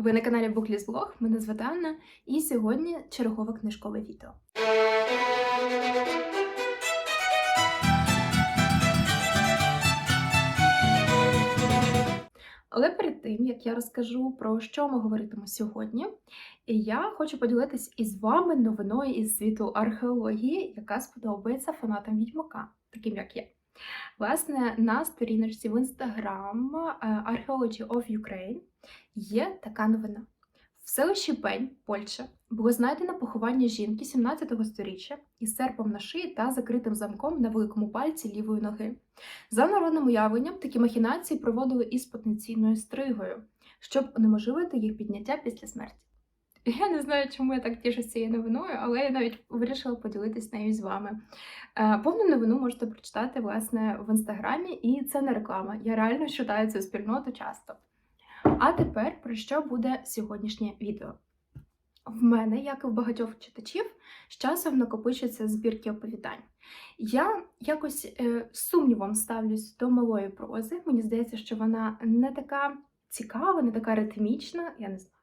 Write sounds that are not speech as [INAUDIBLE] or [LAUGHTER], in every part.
Ви на каналі Booklist Blog, мене звати Анна, і сьогодні чергове книжкове відео. Але перед тим, як я розкажу про що ми говоритимо сьогодні, я хочу поділитись із вами новиною із світу археології, яка сподобається фанатам відьмака, таким як я. Власне, на сторіночці в Instagram е, Archaeology of Ukraine є така новина. В селищі Пень, Польща, було знайдено поховання жінки 17 століття із серпом на шиї та закритим замком на великому пальці лівої ноги. За народним уявленням, такі махінації проводили із потенційною стригою, щоб унеможливити їх підняття після смерті. Я не знаю, чому я так тішусь цією новиною, але я навіть вирішила поділитись нею з вами. Е, Повну новину можете прочитати власне в інстаграмі, і це не реклама. Я реально читаю цю спільноту часто. А тепер про що буде сьогоднішнє відео? В мене, як і в багатьох читачів, з часом накопичуються збірки оповідань. Я якось е, сумнівом ставлюсь до малої прози. Мені здається, що вона не така цікава, не така ритмічна, я не знаю.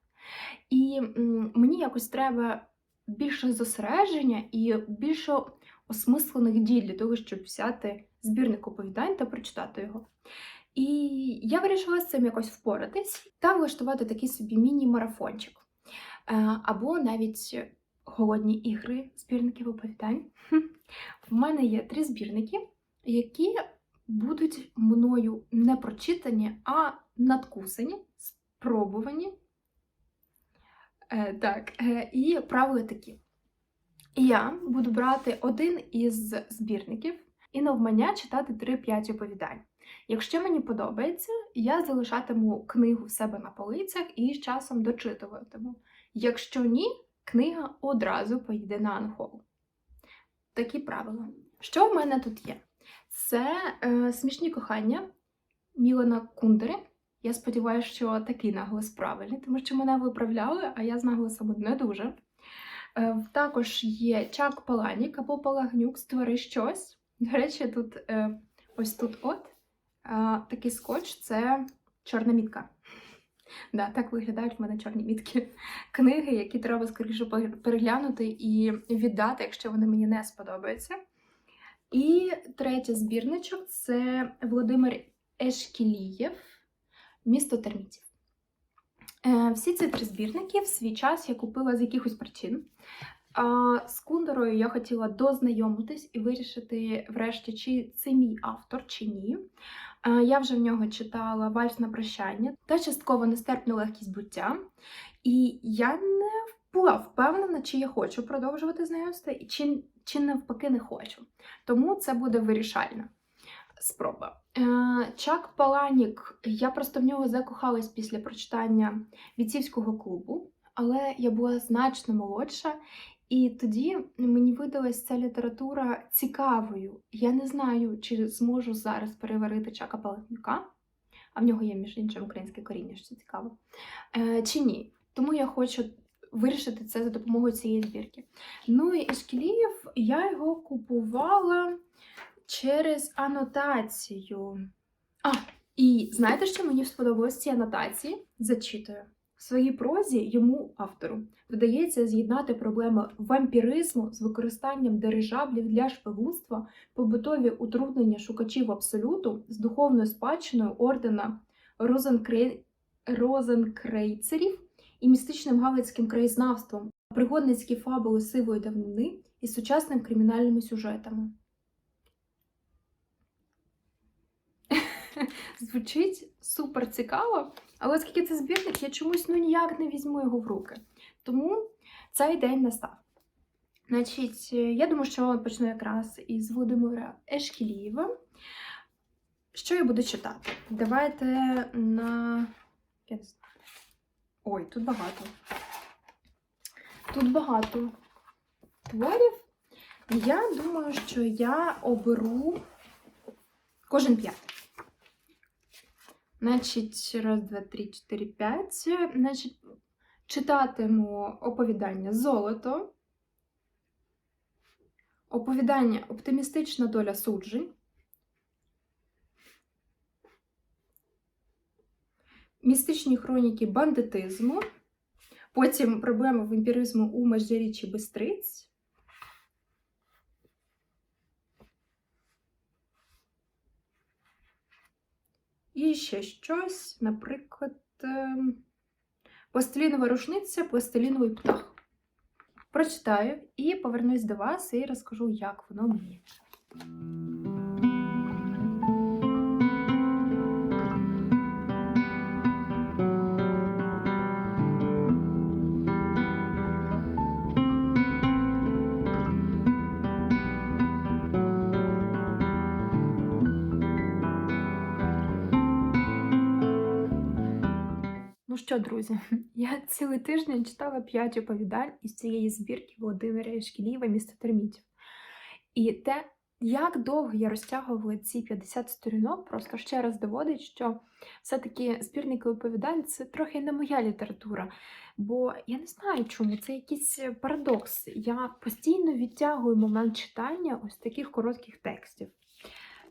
І мені якось треба більше зосередження і більше осмислених дій для того, щоб взяти збірник оповідань та прочитати його. І я вирішила з цим якось впоратись та влаштувати такий собі міні-марафончик. Е, Або навіть голодні ігри збірників оповідань. В мене є три збірники, які будуть мною не прочитані, а надкусані, спробувані. Е, Так, е, і правила такі. Я буду брати один із збірників і навмання читати 3-5 оповідань. Якщо мені подобається, я залишатиму книгу в себе на полицях і з часом дочитуватиму. Якщо ні, книга одразу поїде на анхол. Такі правила. Що в мене тут є? Це е, смішні кохання Мілана Кундери. Я сподіваюся, що такий наголос правильний, тому що мене виправляли, а я з наголосом не дуже. Е, також є Чак Паланік або Палагнюк Створи щось. До речі, тут е, ось тут от е, такий скотч це чорна мітка. Да, так виглядають в мене чорні мітки. Книги, які треба скоріше переглянути і віддати, якщо вони мені не сподобаються. І третій збірничок це Володимир Ешкілієв, Місто термітів. Е, Всі ці три збірники в свій час я купила з якихось причин. З Кундерою я хотіла дознайомитись і вирішити, врешті, чи це мій автор, чи ні. Е, Я вже в нього читала Вальс на прощання та частково нестерпну легкість буття. І я не була впевнена, чи я хочу продовжувати знайомство, чи, чи навпаки не хочу. Тому це буде вирішальна спроба. Е, Чак Паланік, я просто в нього закохалась після прочитання віцівського клубу, але я була значно молодша, і тоді мені видалась ця література цікавою. Я не знаю, чи зможу зараз переварити Чака Паланюка, а в нього є, між іншим, українське коріння, що цікаво, е, чи ні. Тому я хочу вирішити це за допомогою цієї збірки. Ну і Ешкілієв, я його купувала через анотацію. А, і знаєте, що мені сподобалось ці анотації? Зачитую. В своїй прозі йому, автору, вдається з'єднати проблеми вампіризму з використанням дирижаблів для шпигунства, побутові утруднення шукачів абсолюту з духовною спадщиною ордена Розенкрей... Розенкрейцерів і містичним галицьким краєзнавством, пригодницькі фабули сивої давнини із сучасними кримінальними сюжетами. [LAUGHS] Звучить супер цікаво, але оскільки це збірник, я чомусь ну ніяк не візьму його в руки. Тому цей день настав. Значить, я думаю, що почну якраз із Володимира Ешкілієва. Що я буду читати? Давайте на. Ой, тут багато. Тут багато творів. Я думаю, що я оберу кожен п'ятий. Значить, раз, два, три, чотири, п'ять. Значить, читатиму оповідання Золото. Оповідання Оптимістична доля суджень. містичні хроніки бандитизму, потім проблеми вампіризму у Межирічі Бистриць. І ще щось, наприклад, ем, пластилінова рушниця, пластиліновий птах. Прочитаю і повернусь до вас і розкажу, як воно мені. Що, друзі, [LAUGHS] я цілий тиждень читала 5 оповідань із цієї збірки Володимира Ішкіліва місто термітів. І те, як довго я розтягувала ці 50 сторінок, просто ще раз доводить, що все-таки збірники оповідань це трохи не моя література. Бо я не знаю чому, це якийсь парадокс. Я постійно відтягую момент читання ось таких коротких текстів.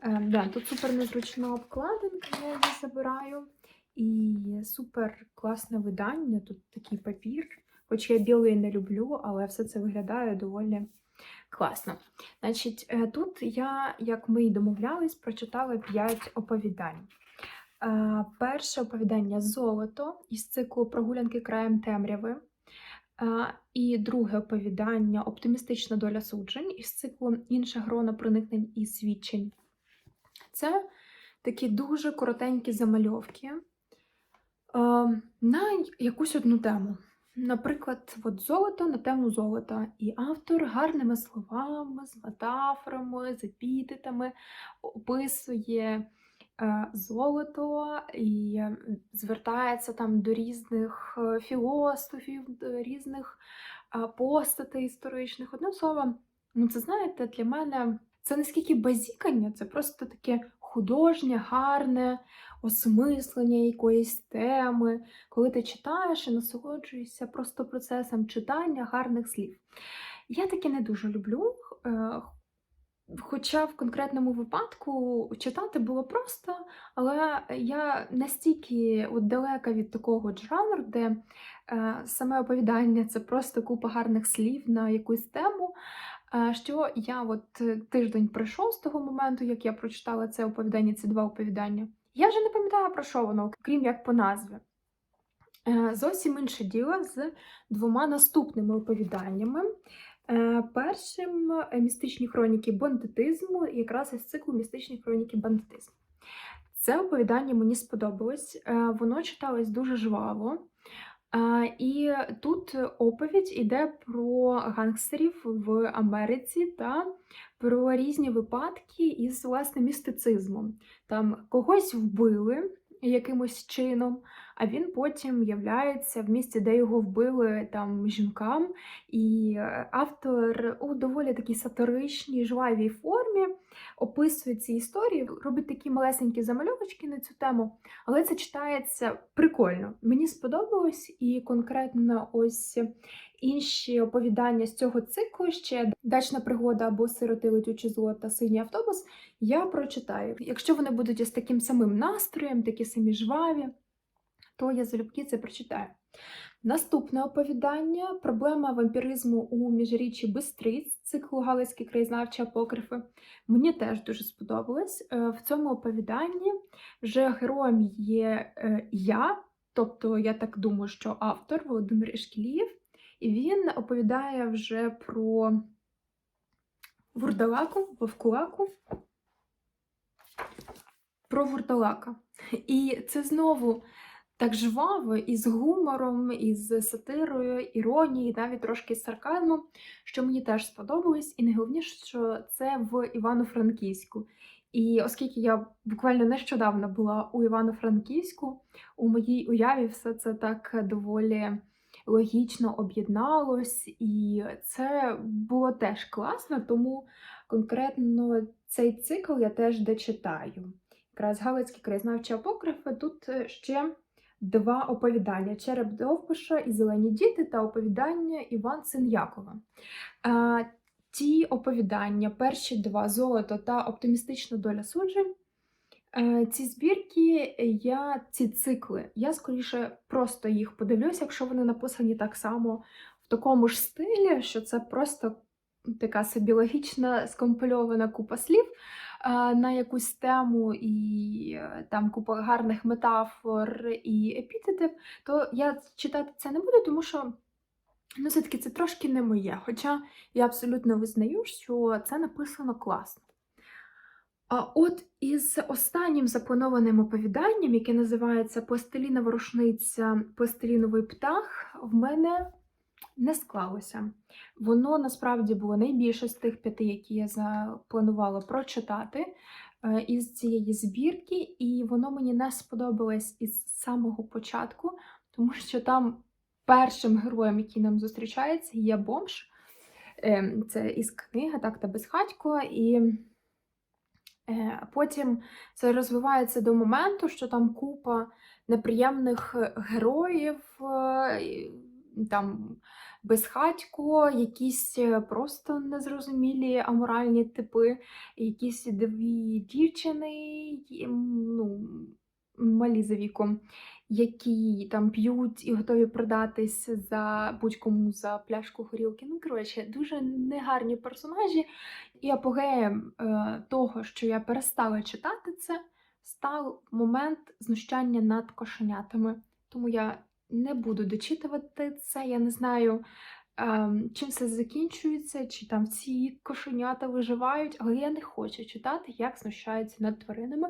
Е, да, тут супер незручна обкладинка, я її забираю. І супер класне видання, тут такий папір. Хоч я білий не люблю, але все це виглядає доволі класно. Значить, е, тут я, як ми й домовлялись, прочитала 5 оповідань. Е, Перше оповідання Золото із циклу Прогулянки краєм темряви. Е, І друге оповідання Оптимістична доля суджень із циклу Інше грона проникнень і свідчень. Це такі дуже коротенькі замальовки на якусь одну тему. Наприклад, от золото на тему золота. І автор гарними словами, з метафорами, з епітетами описує е, золото і звертається там до різних е, філософів, до різних е, постатей історичних. Одним словом, ну це знаєте, для мене це не скільки базікання, це просто таке художнє, гарне осмислення якоїсь теми, коли ти читаєш і насолоджуєшся просто процесом читання гарних слів. Я таке не дуже люблю. е, Хоча в конкретному випадку читати було просто, але я настільки от далека від такого жанру, де е, саме оповідання це просто купа гарних слів на якусь тему. е, Що я от тиждень пройшов з того моменту, як я прочитала це оповідання, ці два оповідання. Я вже не пам'ятаю про що воно, крім як по назві. Е, Зовсім інше діло з двома наступними оповіданнями. Е, Першим е, містичні хроніки бандитизму, якраз із циклу містичні хроніки бандитизму. Це оповідання мені сподобалось, воно читалось дуже жваво. Е, І тут оповідь іде про гангстерів в Америці та про різні випадки із власне містицизмом. Там когось вбили якимось чином, а він потім являється в місці, де його вбили там жінкам. І е, автор у доволі такій сатиричній, жвавій формі описує ці історії, робить такі малесенькі замальовочки на цю тему, але це читається прикольно. Мені сподобалось, і конкретно ось інші оповідання з цього циклу ще дачна пригода або сироти летючі злота, синій автобус. Я прочитаю. Якщо вони будуть із таким самим настроєм, такі самі жваві, то я залюбки це прочитаю. Наступне оповідання проблема вампіризму у міжріччі Бистриць, циклу Галицькі краєзнавчі апокрифи. Мені теж дуже сподобалось. Е, В цьому оповіданні вже героєм є е, я, тобто я так думаю, що автор Володимир Ішкілієв, і він оповідає вже про вурдалаку, вовкулаку, про вурдалака. І це знову так жваво, і з гумором, і з сатирою, іронією, навіть трошки з сарказмом, що мені теж сподобалось. І найголовніше, що це в Івано-Франківську. І оскільки я буквально нещодавно була у Івано-Франківську, у моїй уяві все це так доволі логічно об'єдналось, і це було теж класно, тому конкретно цей цикл я теж дочитаю. Якраз Галицькі краєзнавчі апокрифи тут ще два оповідання: Череп Довбуша і Зелені діти та оповідання Іван Син Якова. Ті оповідання, перші два золото та оптимістична доля суджень. Е, ці збірки, я ці цикли, я скоріше просто їх подивлюся, якщо вони написані так само в такому ж стилі, що це просто така собі логічна скомпольована купа слів на якусь тему, і е, там купа гарних метафор і епітетів, то я читати це не буду, тому що ну, все-таки це трошки не моє. Хоча я абсолютно визнаю, що це написано класно. А от із останнім запланованим оповіданням, яке називається Пластилінова рушниця, пластиліновий птах, в мене не склалося. Воно насправді було найбільше з тих п'яти, які я запланувала прочитати е, із цієї збірки, і воно мені не сподобалось із самого початку, тому що там першим героєм, який нам зустрічається, є бомж. Ем, Це із книги Так та безхатько. І Е, Потім це розвивається до моменту, що там купа неприємних е, героїв, е, там безхатько, якісь е, просто незрозумілі аморальні типи, якісь дві дівчини, ну, малі за віком, які там п'ють і готові продатись за будь-кому за пляшку горілки. Ну, коротше, дуже негарні персонажі. І апогеєм е, того, що я перестала читати це, став момент знущання над кошенятами. Тому я не буду дочитувати це. Я не знаю, ем, чим все закінчується, чи там ці кошенята виживають, але я не хочу читати, як знущаються над тваринами.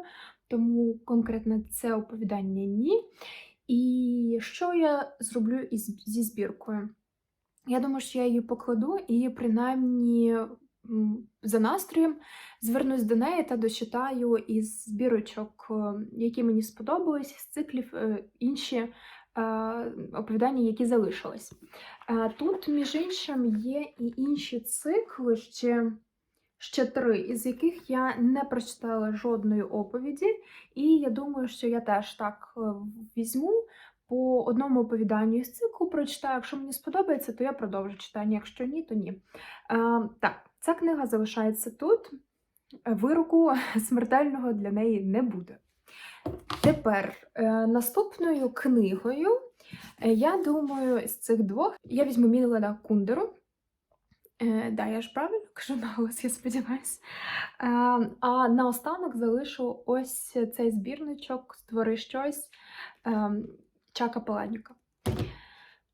Тому конкретно це оповідання ні. І що я зроблю із, зі збіркою? Я думаю, що я її покладу і принаймні за настроєм звернусь до неї та дочитаю із збірочок, е, які мені сподобались, з циклів е, інші оповідання, які залишились. Е, Тут, між іншим, є і інші цикли, ще, ще три, із яких я не прочитала жодної оповіді, і я думаю, що я теж так е, візьму по одному оповіданню із циклу прочитаю. Якщо мені сподобається, то я продовжу читання. Якщо ні, то ні. Е, так, ця книга залишається тут. Вироку [LAUGHS] смертельного для неї не буде. Тепер е, наступною книгою, е, я думаю, з цих двох я візьму Мілена Кундеру. Е, да, я ж правильно кажу наголос, я сподіваюся. А наостанок залишу ось цей збірничок Створи щось Чака Паладніка.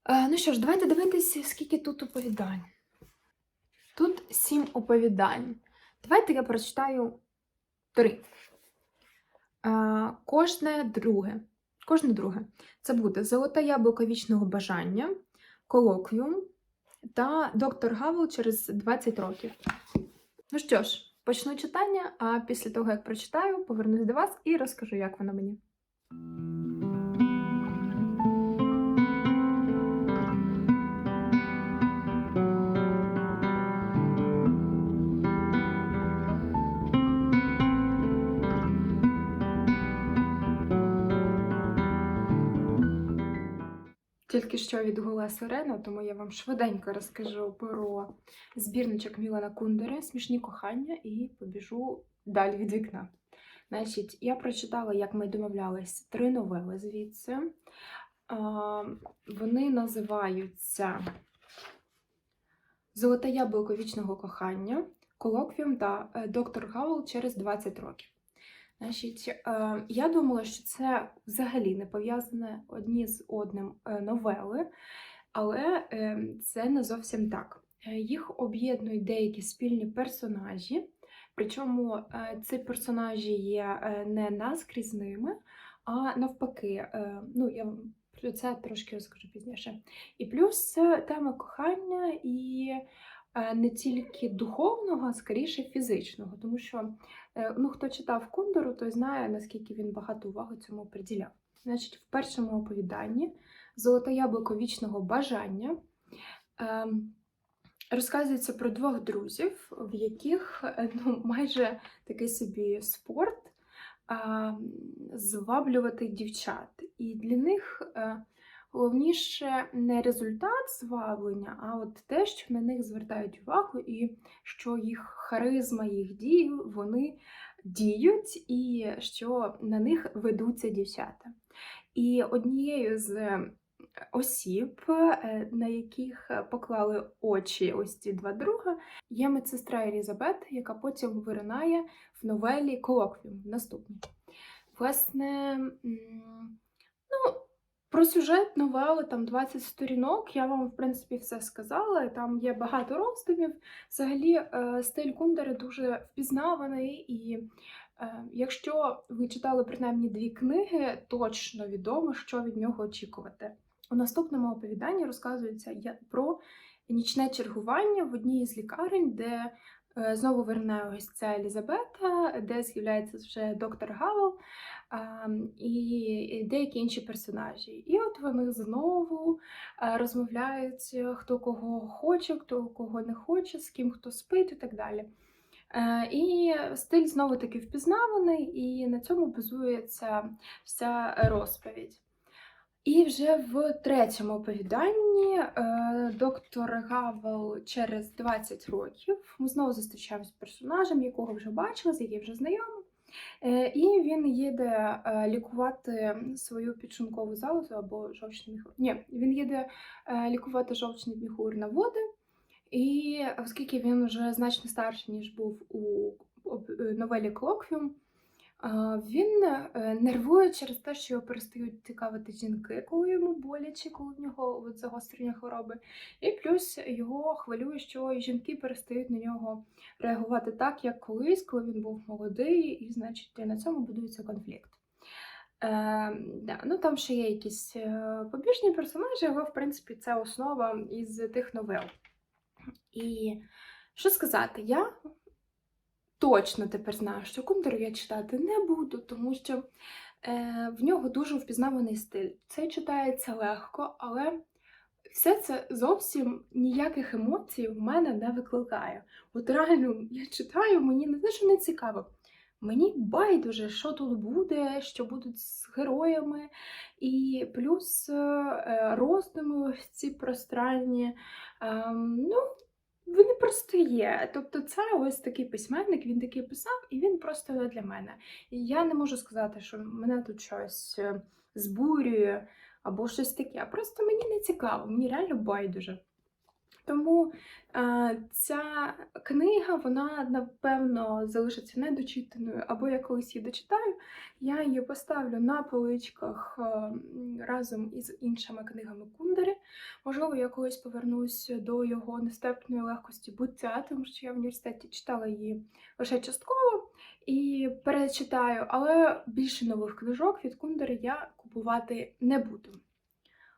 Е, ну що ж, давайте дивитися, скільки тут оповідань. Тут сім оповідань. Давайте я прочитаю три. Кожне друге. Кожне друге. Це буде Золоте яблуко вічного бажання, колоквіум та доктор Гавел через 20 років. Ну що ж, почну читання, а після того, як прочитаю, повернусь до вас і розкажу, як воно мені. Тільки що відгула сирена, тому я вам швиденько розкажу про збірничок Мілана Кундери Смішні кохання і побіжу далі від вікна. Значить, я прочитала, як ми домовлялись, три новели звідси. Вони називаються Золоте яблуко вічного кохання, колоквіум та е, доктор Гаул через 20 років. Значить, е, я думала, що це взагалі не пов'язане одні з одним е, новели, але е, це не зовсім так. Їх об'єднують деякі спільні персонажі, причому ці персонажі є не наскрізними, а навпаки, ну я про це трошки розкажу пізніше. І плюс е, тема кохання і не тільки духовного, а скоріше фізичного, тому що Е, Ну, хто читав Кундеру, той знає, наскільки він багато уваги цьому приділяв. Значить, в першому оповіданні Золоте яблуко вічного бажання ем, розказується про двох друзів, в яких е, ну, майже такий собі спорт зваблювати дівчат. І для них е, головніше не результат зваблення, а от те, що на них звертають увагу, і що їх харизма, їх дії вони діють і що на них ведуться дівчата. І однією з е, осіб, е, на яких поклали очі ось ці два друга, є медсестра Елізабет, яка потім виринає в новелі Колоквіум наступній. Власне, про сюжет новели там 20 сторінок. Я вам, в принципі, все сказала. Там є багато роздумів. Взагалі, е, стиль Кундери дуже впізнаваний, і е, якщо ви читали принаймні дві книги, точно відомо, що від нього очікувати. У наступному оповіданні розказується про нічне чергування в одній із лікарень, де е, знову верне ось ця Елізабета, де з'являється вже доктор Гавел і деякі інші персонажі. І от вони знову е, розмовляють, е, хто кого хоче, хто кого не хоче, з ким хто спить і так далі. Е, І стиль знову таки впізнаваний, і на цьому базується вся розповідь. І вже в третьому оповіданні доктор Гавел через 20 років ми знову зустрічаємося з персонажем, якого вже бачили, з яким вже знайомі. Е, і він їде е, лікувати свою підшункову залозу або жовчний міхур. Ні, він їде е, лікувати жовчний міхур на води. І оскільки він вже значно старший, ніж був у новелі Колоквіум, Він е, нервує через те, що його перестають цікавити жінки, коли йому боляче, коли в нього от загострення хвороби. І плюс його хвилює, що жінки перестають на нього реагувати так, як колись, коли він був молодий, і значить на цьому будується конфлікт. Е, да, ну там ще є якісь е, побіжні персонажі, але в принципі це основа із тих новел. І що сказати, я точно тепер знаю, що Кундеру я читати не буду, тому що е, в нього дуже впізнаваний стиль. Це читається легко, але все це зовсім ніяких емоцій в мене не викликає. От реально я читаю, мені не те, що не цікаво. Мені байдуже, що тут буде, що будуть з героями, і плюс е, роздуми ці пространні. Ем, ну, вони просто є. Тобто, це ось такий письменник, він такий писав, і він просто для мене. І я не можу сказати, що мене тут щось е, збурює або щось таке. Просто мені не цікаво, мені реально байдуже. Тому е, ця книга, вона напевно залишиться недочитаною, або я колись її дочитаю, я її поставлю на поличках е, разом із іншими книгами Кундери. Можливо, я колись повернусь до його нестерпної легкості буття, тому що я в університеті читала її лише частково і перечитаю, але більше нових книжок від Кундери я купувати не буду.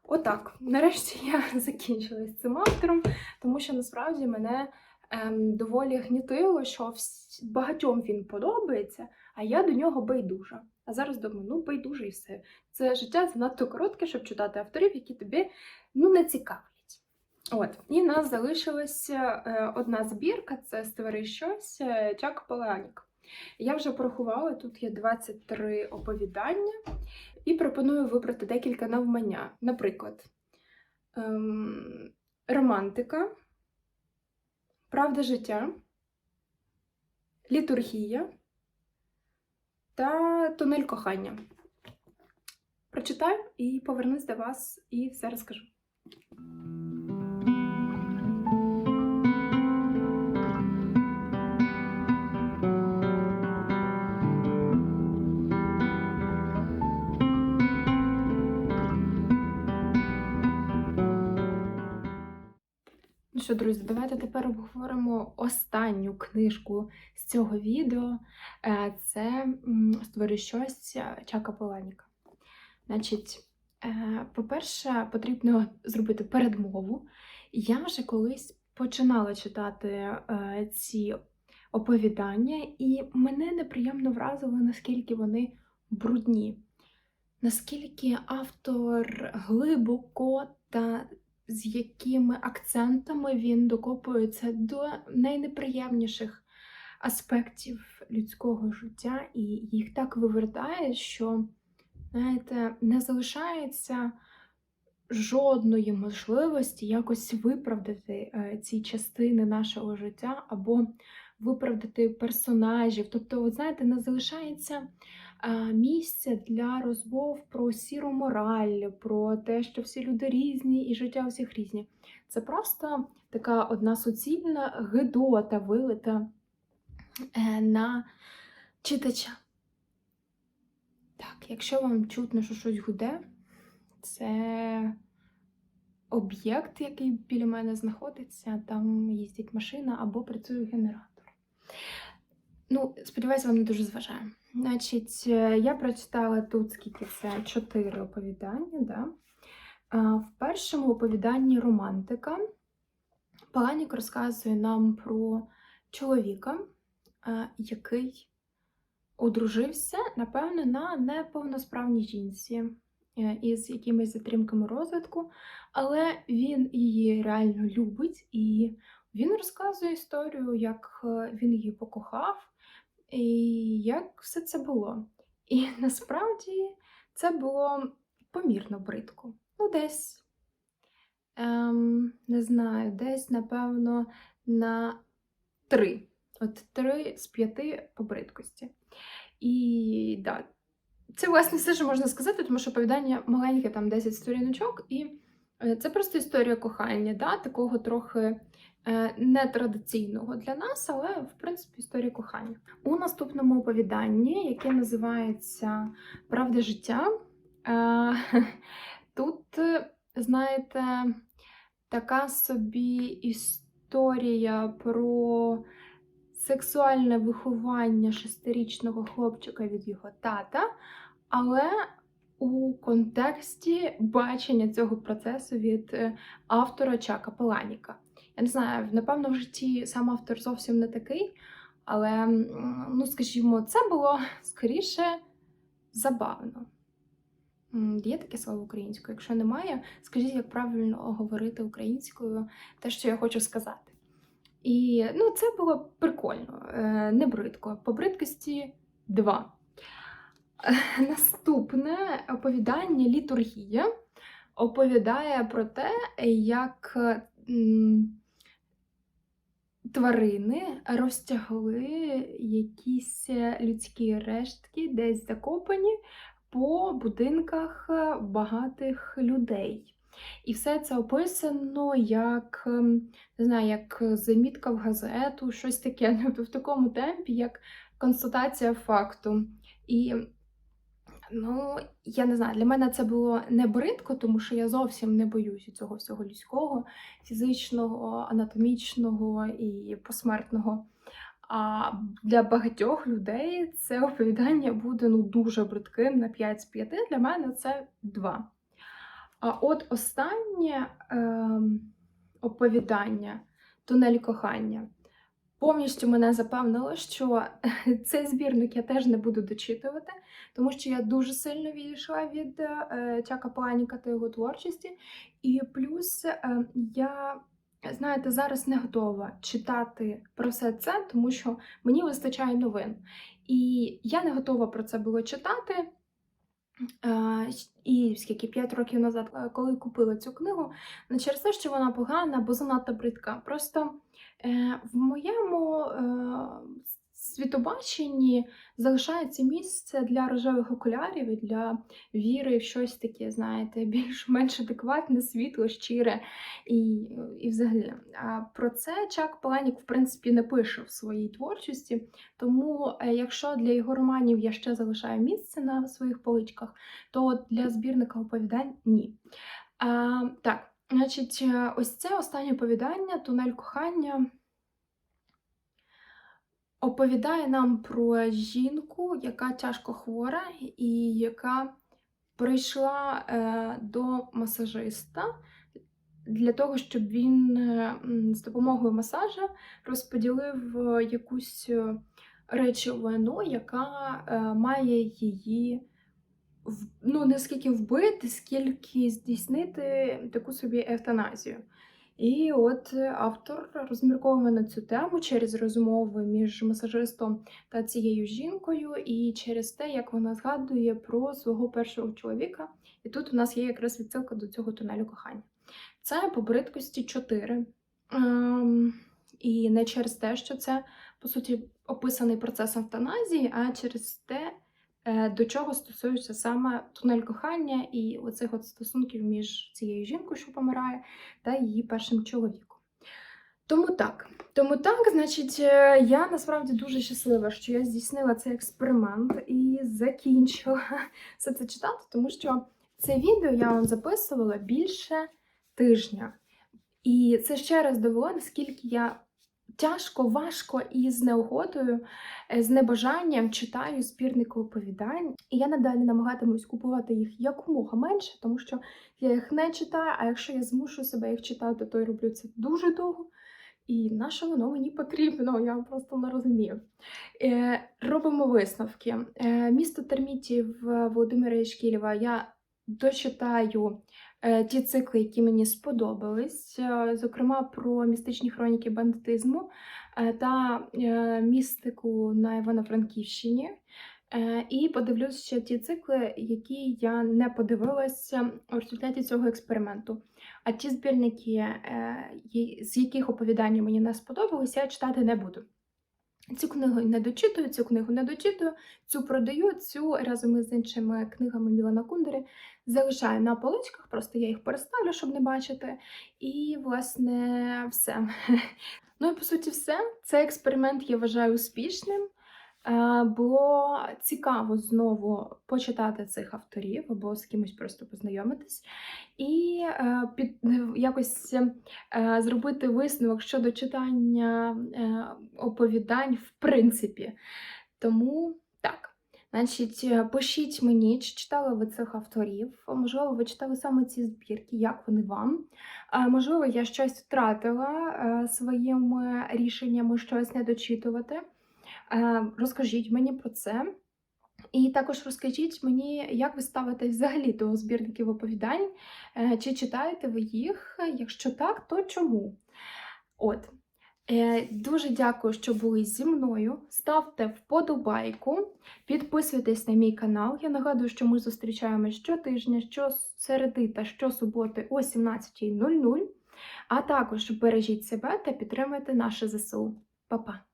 Отак, нарешті [LAUGHS] я закінчила з цим автором, тому що насправді мене ем, доволі гнітило, що вс- багатьом він подобається, а я до нього байдужа. А зараз думаю, ну байдуже і все. Це життя занадто коротке, щоб читати авторів, які тобі ну, не цікавлять. От, і в нас залишилася е, одна збірка: це Створи щось е, Чак Паланік. Я вже порахувала, тут є 23 оповідання, і пропоную вибрати декілька навмання. Наприклад, ем, романтика, правда життя, літургія та тунель кохання. Прочитаю і повернусь до вас і все розкажу. Що, друзі, давайте тепер обговоримо останню книжку з цього відео. Е, Це «Створи щось» Чака Поланіка. Значить, е, по-перше, потрібно зробити передмову. Я вже колись починала читати е, ці оповідання, і мене неприємно вразило, наскільки вони брудні, наскільки автор глибоко та з якими акцентами він докопується до найнеприємніших аспектів людського життя, і їх так вивертає, що, знаєте, не залишається жодної можливості якось виправдати е, ці частини нашого життя або виправдати персонажів. Тобто, от знаєте, не залишається місця для розмов про сіру мораль, про те, що всі люди різні і життя всіх різні. Це просто така одна суцільна гидота вилита е, на читача. Так, якщо вам чутно, що щось гуде, це об'єкт, який біля мене знаходиться, там їздить машина або працює генератор. Ну, сподіваюся, вам не дуже зважає. Значить, е, я прочитала тут скільки це чотири оповідання. Да? В першому оповіданні романтика Паланік розказує нам про чоловіка, який одружився, напевно, на неповносправній жінці е, із якимись затримками розвитку, але він її реально любить, і він розказує історію, як е, він її покохав, і як все це було. І [LAUGHS] насправді це було помірно бридко. Ну, десь, ем, не знаю, десь, напевно, на три. От три з п'яти по бридкості. І да, це, власне, все, що можна сказати, тому що оповідання маленьке, там 10 сторіночок, і е, це просто історія кохання, да, такого трохи нетрадиційного для нас, але, в принципі, історія кохання. У наступному оповіданні, яке називається Правда життя, е, [LAUGHS] тут, е, знаєте, така собі історія про сексуальне виховання шестирічного хлопчика від його тата, але у контексті бачення цього процесу від е, автора Чака Паланіка. Я не знаю, напевно, в житті сам автор зовсім не такий, але, ну, скажімо, це було скоріше забавно. Є таке слово українською? Якщо немає, скажіть, як правильно говорити українською те, що я хочу сказати. І ну, це було прикольно, е, не бридко. По бридкості два. [LAUGHS] Наступне оповідання літургія оповідає про те, як тварини розтягли якісь людські рештки, десь закопані по будинках багатих людей. І все це описано як, ем, не знаю, як замітка в газету, щось таке, [LAUGHS] ну, в такому темпі, як констатація факту. І ну, я не знаю, для мене це було не бридко, тому що я зовсім не боюся цього всього людського, фізичного, анатомічного і посмертного. А для багатьох людей це [LAUGHS] оповідання буде ну, дуже бридким на 5 з 5. Для мене це 2. А от останнє ем, оповідання Тунель кохання повністю мене запевнило, що [LAUGHS] цей збірник я теж не буду дочитувати, тому що я дуже сильно відійшла від е, Чака Паніка та його творчості. І плюс е, я, знаєте, зараз не готова читати про все це, тому що мені вистачає новин. І я не готова про це було читати. Е, І скільки 5 років назад, коли купила цю книгу, не через те, що вона погана або занадто бридка. Просто в моєму е, світобаченні залишається місце для рожевих окулярів і для віри в щось таке, знаєте, [LAUGHS] більш-менш адекватне, світло, щире і, і взагалі. А про це Чак Паланік, в принципі, не пише в своїй творчості. Тому, е, якщо для його романів я ще залишаю місце на своїх поличках, то для збірника оповідань ні. А, так, значить, е, ось це останнє оповідання Тунель кохання оповідає нам про жінку, яка тяжко хвора і яка прийшла е, до масажиста для того, щоб він е, з допомогою масажа розподілив якусь речовину, яка має її ну, не скільки вбити, скільки здійснити таку собі евтаназію. І от автор розмірковує на цю тему через розмови між масажистом та цією жінкою, і через те, як вона згадує про свого першого чоловіка. І тут у нас є якраз відсилка до цього тунелю кохання. Це по бридкості 4. Ем, і не через те, що це по суті, описаний процес евтаназії, а через те, до чого стосується саме тунель кохання і оцих от стосунків між цією жінкою, що помирає, та її першим чоловіком. Тому так, тому так, значить, е, я насправді дуже щаслива, що я здійснила цей експеримент і закінчила [LAUGHS] все це читати, тому що це відео я вам записувала більше тижня. І це ще раз довело, наскільки я тяжко, важко і з неохотою, е, з небажанням читаю збірники оповідань. І я надалі намагатимусь купувати їх якомога менше, тому що я їх не читаю, а якщо я змушу себе їх читати, то я роблю це дуже довго. І на що воно мені потрібно, я просто не розумію. Е, робимо висновки. Е, місто термітів Володимира Ячкілєва я дочитаю е, ті цикли, які мені сподобались, е, зокрема про містичні хроніки бандитизму е, та містику на Івано-Франківщині. І подивлюсь ще ті цикли, які я не подивилася у результаті цього експерименту. А ті збірники, з яких оповідання мені не сподобалися, я читати не буду. Цю книгу не дочитую, цю книгу не дочитую, цю продаю, цю разом із іншими книгами Мілана Кундери залишаю на поличках, просто я їх переставлю, щоб не бачити. І, власне, все. [LAUGHS] Ну і по суті, все. Цей експеримент я вважаю успішним. Е, Було цікаво знову почитати цих авторів або з кимось просто познайомитись, і е, під якось е, зробити висновок щодо читання оповідань, в принципі. Тому так. Значить, пишіть мені, чи читали ви цих авторів, можливо, ви читали саме ці збірки, як вони вам. Можливо, я щось втратила своїми рішеннями щось не дочитувати. Е, Розкажіть мені про це. І також розкажіть мені, як ви ставитесь взагалі до збірників оповідань, Е, чи читаєте ви їх? Якщо так, то чому? От. Е, Дуже дякую, що були зі мною. Ставте вподобайку, підписуйтесь на мій канал. Я нагадую, що ми зустрічаємось щотижня, щосереди та щосуботи о 17.00. А також бережіть себе та підтримуйте наше ЗСУ. Па-па!